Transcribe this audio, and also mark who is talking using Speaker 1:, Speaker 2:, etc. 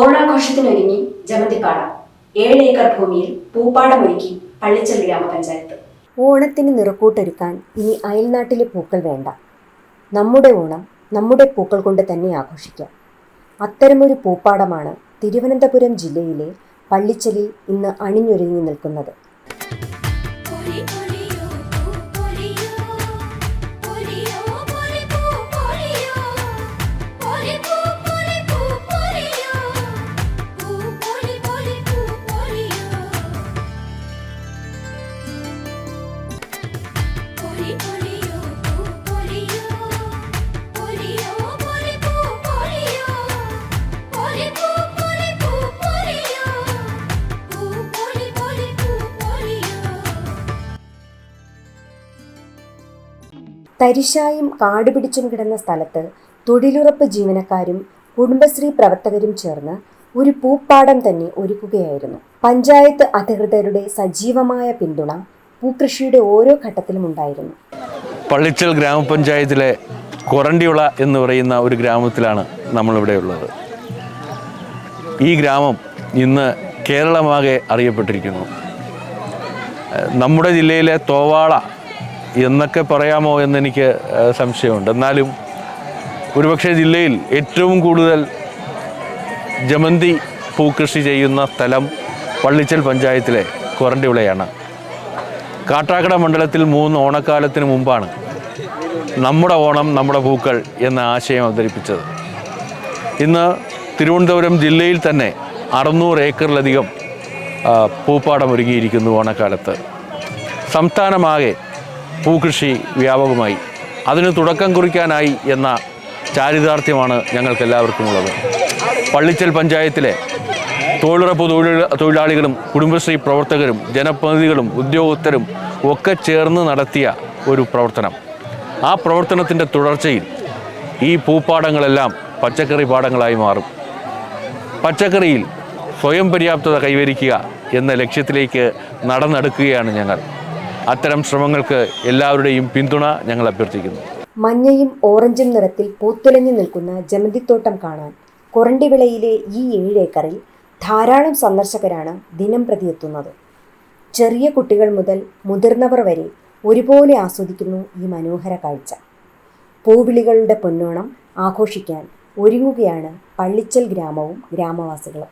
Speaker 1: ഓണാഘോഷത്തിനൊരുങ്ങി ജമന്തിപ്പാട. ഏഴ് ഏക്കർ ഭൂമിയിൽ പൂപ്പാടമൊരുക്കി പള്ളിച്ചൽ ഗ്രാമപഞ്ചായത്ത്.
Speaker 2: ഓണത്തിന് നിറക്കൂട്ടൊരുക്കാൻ ഇനി അയൽനാട്ടിലെ പൂക്കൾ വേണ്ട. നമ്മുടെ ഓണം നമ്മുടെ പൂക്കൾ കൊണ്ട് തന്നെ ആഘോഷിക്കാം. അത്തരമൊരു പൂപ്പാടമാണ് തിരുവനന്തപുരം ജില്ലയിലെ പള്ളിച്ചലിൽ ഇന്ന് അണിഞ്ഞൊരുങ്ങി നിൽക്കുന്നത്. തരിശായും കാടുപിടിച്ചും കിടന്ന സ്ഥലത്ത് തൊഴിലുറപ്പ് ജീവനക്കാരും കുടുംബശ്രീ പ്രവർത്തകരും ചേർന്ന് ഒരു പൂപ്പാടം തന്നെ ഒരുക്കുകയായിരുന്നു. പഞ്ചായത്ത് അധികൃതരുടെ സജീവമായ പിന്തുണ പൂക്കൃഷിയുടെ ഓരോ ഘട്ടത്തിലും ഉണ്ടായിരുന്നു.
Speaker 3: പള്ളിച്ചൽ ഗ്രാമപഞ്ചായത്തിലെ കൊറണ്ടിയുള എന്ന് പറയുന്ന ഒരു ഗ്രാമത്തിലാണ് നമ്മളിവിടെ ഉള്ളത്. ഈ ഗ്രാമം ഇന്ന് കേരളമാകെ അറിയപ്പെട്ടിരിക്കുന്നു. നമ്മുടെ ജില്ലയിലെ തോവാള എന്നൊക്കെ പറയാമോ എന്നെനിക്ക് സംശയമുണ്ട്. എന്നാലും ഒരുപക്ഷെ ജില്ലയിൽ ഏറ്റവും കൂടുതൽ ജമന്തി പൂക്കൃഷി ചെയ്യുന്ന സ്ഥലം പള്ളിച്ചൽ പഞ്ചായത്തിലെ കൊറണ്ടിവിളയാണ് കാട്ടാക്കട മണ്ഡലത്തിൽ മൂന്ന് ഓണക്കാലത്തിന് മുമ്പാണ് നമ്മുടെ ഓണം നമ്മുടെ പൂക്കൾ എന്ന ആശയം അവതരിപ്പിച്ചത്. ഇന്ന് തിരുവനന്തപുരം ജില്ലയിൽ തന്നെ അറുന്നൂറ് ഏക്കറിലധികം പൂപ്പാടം ഒരുങ്ങിയിരിക്കുന്നു ഓണക്കാലത്ത്. സംസ്ഥാനമാകെ പൂക്കൃഷി വ്യാപകമായി. അതിന് തുടക്കം കുറിക്കാനായി എന്ന ചാരിതാർത്ഥ്യമാണ് ഉള്ളത് പള്ളിച്ചൽ പഞ്ചായത്തിലെ തൊഴിലുറപ്പ് തൊഴിലാളികളും കുടുംബശ്രീ പ്രവർത്തകരും ജനപ്രതിനിധികളും ഉദ്യോഗസ്ഥരും ഒക്കെ ചേർന്ന് നടത്തിയ ഒരു പ്രവർത്തനം. ആ പ്രവർത്തനത്തിന്റെ തുടർച്ചയിൽ ഈ പൂപ്പാടങ്ങളെല്ലാം പച്ചക്കറി പാടങ്ങളായി മാറും. പച്ചക്കറിയിൽ സ്വയം പര്യാപ്തത കൈവരിക്കുക എന്ന ലക്ഷ്യത്തിലേക്ക് നടന്നെടുക്കുകയാണ് ഞങ്ങൾ. അത്തരം ശ്രമങ്ങൾക്ക് എല്ലാവരുടെയും പിന്തുണ ഞങ്ങൾ അഭ്യർത്ഥിക്കുന്നു.
Speaker 2: മഞ്ഞയും ഓറഞ്ചും നിറത്തിൽ പൂത്തുലഞ്ഞു നിൽക്കുന്ന ജമന്തിത്തോട്ടം കാണാൻ കൊറണ്ടിവിളയിലെ ഈ ഏഴ് ഏക്കറിൽ ധാരാളം സന്ദർശകരാണ് ദിനം പ്രതി എത്തുന്നത് ചെറിയ കുട്ടികൾ മുതൽ മുതിർന്നവർ വരെ ഒരുപോലെ ആസ്വദിക്കുന്നു ഈ മനോഹര കാഴ്ച. പൂവിളികളുടെ പൊന്നോണം ആഘോഷിക്കാൻ ഒരുങ്ങുകയാണ് പള്ളിച്ചൽ ഗ്രാമവും ഗ്രാമവാസികളും.